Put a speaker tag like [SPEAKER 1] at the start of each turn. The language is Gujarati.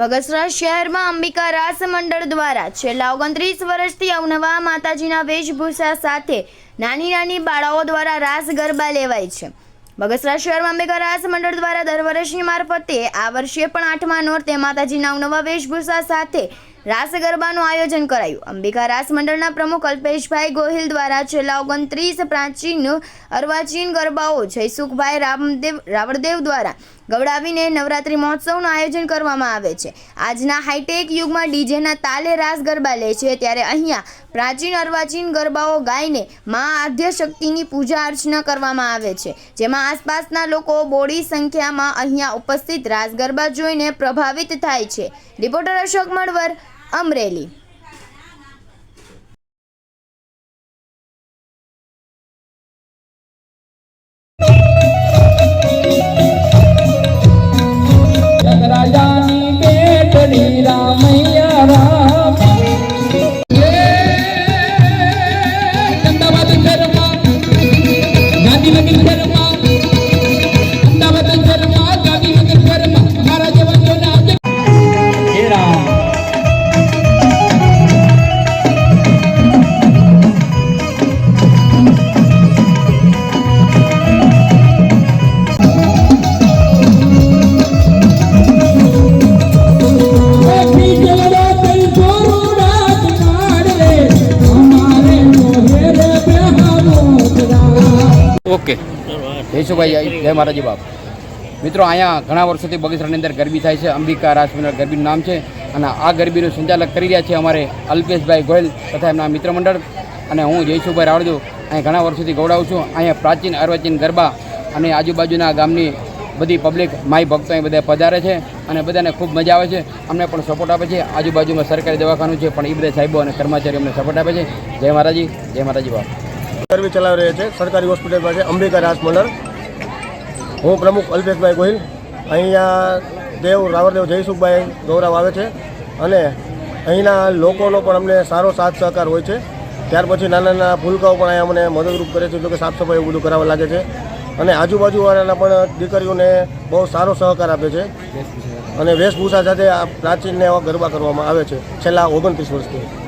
[SPEAKER 1] બગસરા શહેરમાં અંબિકા રાસ મંડળ દ્વારા છેલ્લા ઓગણત્રીસ વર્ષથી અવનવા માતાજીના વેશભૂષા સાથે નાની નાની બાળાઓ દ્વારા રાસ ગરબા લેવાય છે. બગસરા શહેરમાં અંબિકા રાસ મંડળ દ્વારા દર વર્ષની મારફતે આ વર્ષે પણ આઠમા નોરતે માતાજીના અવનવા વેશભૂષા સાથે રાસ ગરબાનું આયોજન કરાયું. અંબિકા રાસ મંડળના પ્રમુખ અલ્પેશભાઈ ગોહિલ દ્વારા છેલ્લા ઓગણત્રીસ પ્રાચીન અર્વાચીન ગરબાઓ જયસુખભાઈ રામદેવ, રાવળદેવ દ્વારા ગવડાવીને નવરાત્રિ મહોત્સવનું આયોજન કરવામાં આવે છે. આજના હાઈટેક યુગમાં ડીજેના તાલે રાસ ગરબા લે છે. ત્યારે અહીંયા પ્રાચીન અર્વાચીન ગરબાઓ ગાઈને મા આદ્ય શક્તિની પૂજા અર્ચના કરવામાં આવે છે. જેમાં આસપાસના લોકો બોડી સંખ્યામાં અહીંયા ઉપસ્થિત રાસ ગરબા જોઈને પ્રભાવિત થાય છે. Reporter Ashok Malvar, Amreli.
[SPEAKER 2] Gracias.
[SPEAKER 3] Okay. Jayshubhai જય માતાજી બાપ. મિત્રો, અહીંયા ઘણા વર્ષોથી બગીચરાની અંદર ગરબી થાય છે. અંબિકા રાજમંડળ ગરબીનું નામ છે. અને આ ગરબીનું સંચાલક કરી રહ્યા છે અમારે અલ્પેશભાઈ ગોયલ તથા એમના મિત્ર મંડળ. અને હું જયશુભાઈ રાવળદેવ અહીંયા ઘણા વર્ષોથી ગૌડાવું છું. અહીંયા પ્રાચીન અર્વાચીન ગરબા અને આજુબાજુના ગામની બધી પબ્લિક માય ભક્તો અહીં બધા પધારે છે અને બધાને ખૂબ મજા આવે છે. અમને પણ સપોર્ટ આપે છે. આજુબાજુમાં સરકારી દવાખાનું છે, પણ એ બધા સાહેબો અને કર્મચારીઓ અમને સપોર્ટ આપે છે. જય માતાજી જય માતાજી બાપ.
[SPEAKER 4] સર્વિસ ચલાવી રહ્યા છે. સરકારી હોસ્પિટલ પાસે અંબિકા રાસ મંડળ હું પ્રમુખ અલ્પેશભાઈ ગોહિલ. અહીંયા દેવ રાવરદેવ જયસુખભાઈ ગૌરવ આવે છે. અને અહીંના લોકોનો પણ અમને સારો સાથ સહકાર હોય છે. ત્યાર પછી નાના નાના ભૂલકાઓ પણ અહીંયા અમને મદદરૂપ કરે છે જો કે સાફ સફાઈ બધું કરાવવા લાગે છે. અને આજુબાજુવાળાના પણ દીકરીઓને બહુ સારો સહકાર આપે છે. અને વેશભૂષા સાથે આ પ્રાચીનને એવા ગરબા કરવામાં આવે છે. છેલ્લા ઓગણત્રીસ વર્ષથી.